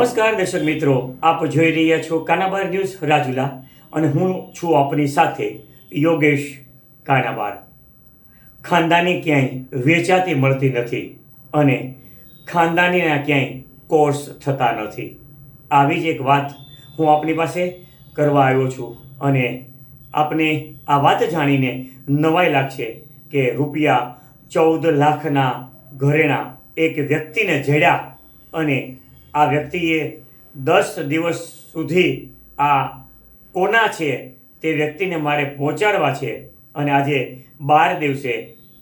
નમસ્કાર દર્શક મિત્રો, આપ જોઈ રહ્યા છો કાનાબાર ન્યૂઝ રાજુલા અને હું છું આપની સાથે યોગેશ કાનાબાર. ખાનદાની ક્યાંય વેચાતી મળતી નથી અને ખાનદાનીના ક્યાંય કોર્સ થતા નથી. આવી જ એક વાત હું આપની પાસે કરવા આવ્યો છું અને આપને આ વાત જાણીને નવાઈ લાગશે કે રૂપિયા ચૌદ લાખના ઘરેણા એક વ્યક્તિને જડ્યા અને આ વ્યક્તિએ દસ દિવસ સુધી આ કોના છે તે વ્યક્તિને મારે પહોંચાડવા છે અને આજે બાર દિવસે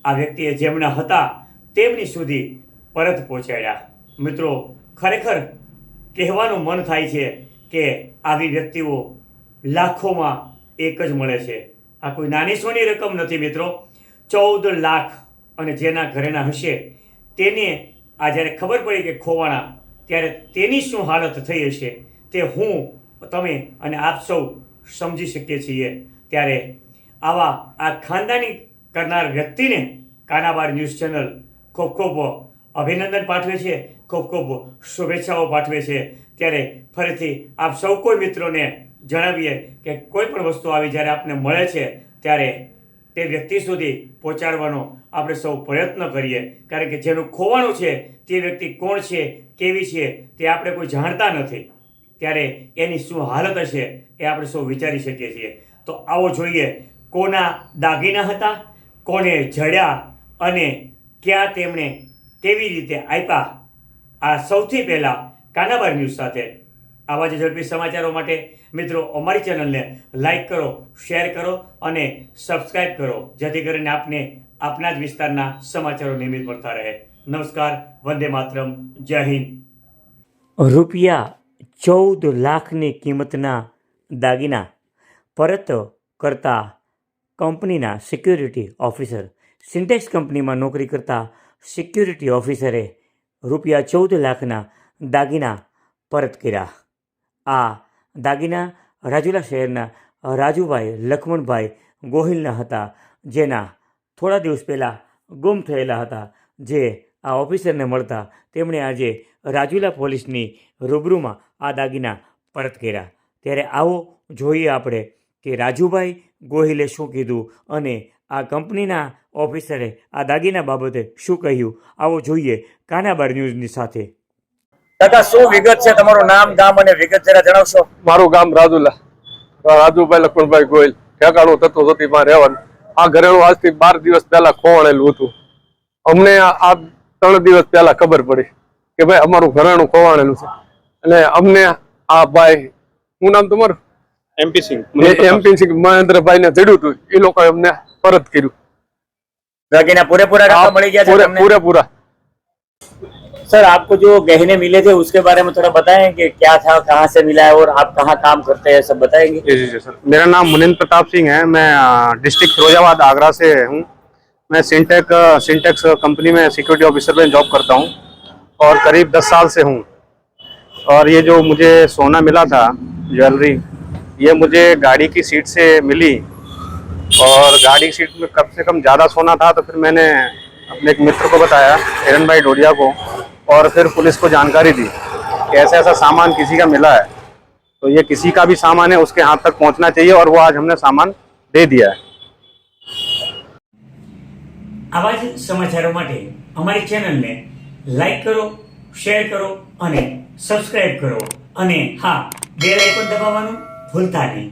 આ વ્યક્તિએ જેમના હતા તેમની સુધી પરત પહોંચાડ્યા. મિત્રો, ખરેખર કહેવાનું મન થાય છે કે આવી વ્યક્તિઓ લાખોમાં એક જ મળે છે. આ કોઈ નાની સોની રકમ નથી મિત્રો. ચૌદ લાખ અને જેના ઘરેના હશે તેને આ જ્યારે ખબર પડી કે ખોવાણા ત્યારે તેની શું હાલત થઈ હશે તે હું, તમે અને આપ સૌ સમજી શકીએ છીએ. ત્યારે આવા આ ખાનદાની કરનાર વ્યક્તિને કાનાબાર ન્યૂઝ ચેનલ ખૂબ ખૂબ અભિનંદન પાઠવે છે, ખૂબ ખૂબ શુભેચ્છાઓ પાઠવે છે. ત્યારે ફરીથી આપ સૌ કોઈ મિત્રોને જણાવીએ કે કોઈ પણ વસ્તુ આવી જ્યારે આપને મળે છે, ત્યારે તે વ્યક્તિ સુધી પહોંચાડવાનો આપણે સૌ પ્રયત્ન કરીએ. કારણ કે જેનું ખોવાનું છે, તે વ્યક્તિ કોણ છે, કેવી છે, તે આપણે કોઈ જાણતા નથી. ત્યારે એની શું હાલત હશે, એ આપણે સૌ વિચારી શકીએ છીએ. તો આવો જોઈએ, કોના દાગીના હતા, કોને જડ્યા અને ક્યાં તેમણે કેવી રીતે આપ્યા આ સૌથી પહેલાં કાનાબાર ન્યૂઝ સાથે આવા જ ઝડપી સમાચારો માટે મિત્રો અમારી ચેનલને લાઈક કરો, શેર કરો અને સબસ્ક્રાઈબ કરો, જેથી કરીને આપને આપના જ વિસ્તારના સમાચારો નિયમિત મળતા રહે. નમસ્કાર, વંદે માતરમ, જય હિન્દ. રૂપિયા ચૌદ લાખની કિંમતના દાગીના પરત કરતા કંપનીના સિક્યુરિટી ઓફિસર. સિન્ટેક્સ કંપનીમાં નોકરી કરતા સિક્યુરિટી ઓફિસરે રૂપિયા ચૌદ લાખના દાગીના પરત કર્યા. આ દાગીના રાજુલા શહેરના રાજુભાઈ, લખમણભાઈ ગોહિલના હતા, જેના થોડા દિવસ પહેલાં ગુમ થયેલા હતા, જે આ ઓફિસરને મળતા તેમણે આજે રાજુલા પોલીસની રૂબરૂમાં આ દાગીના પરત કર્યા. ત્યારે આવો જોઈએ આપણે કે રાજુભાઈ ગોહિલે શું કીધું અને આ કંપનીના ઓફિસરે આ દાગીના બાબતે શું કહ્યું. આવો જોઈએ કાનાબાર ન્યૂઝની સાથે. કાકા શું વિગત છે તમારું નામ ગામ અને વિગત જરા જણાવશો? મારું ગામ રાજુલા. રાજુભાઈ લખણભાઈ ગોયલ ઠેકાણું તત્વ સતીમાં રહેવાનું. આ ઘરેણું આજથી બાર દિવસ પહેલા ખોવાણેલું હતું. અમને આ ત્રણ દિવસ પહેલા ખબર પડી કે ભાઈ અમારું ઘરેણું ખોવાણેલું છે. અને અમને આ ભાઈ શું નામ તમારું? એમપી સિંહ એમપી સિંહ મહેન્દ્રભાઈ ને જડ્યું હતું. એ લોકોએ અમને પરત કર્યું. દાગીના પૂરેપૂરા પૂરેપૂરા. सर, आपको जो गहने मिले थे, उसके बारे में थोड़ा बताएँ कि क्या था, कहाँ से मिला है और आप कहाँ काम करते हैं, सब बताएँगे। जी जी सर। मेरा नाम मुनिंद प्रताप सिंह है। मैं डिस्ट्रिक्ट फिरोजाबाद, आगरा से हूँ। मैं सिंटेक सिंटेक्स कंपनी में सिक्योरिटी ऑफिसर में जॉब करता हूँ और करीब दस साल से हूँ। और ये जो मुझे सोना मिला था, ज्वेलरी, ये मुझे गाड़ी की सीट से मिली। और गाड़ी की सीट में कम से कम ज़्यादा सोना था तो फिर मैंने अपने एक मित्र को बताया हिरन भाई डोडिया को और फिर पुलिस को जानकारी दी कि ऐसा ऐसा सामान किसी का मिला है तो ये किसी का भी सामान है उसके हाथ तक पहुंचना चाहिए और वो आज हमने सामान दे दिया है આવા જ સમાચારો માટે અમારી ચેનલને લાઈક કરો શેર કરો અને સબસ્ક્રાઇબ કરો અને હા બેલ આઇકોન દબાવવાનું ભૂલતા નહીં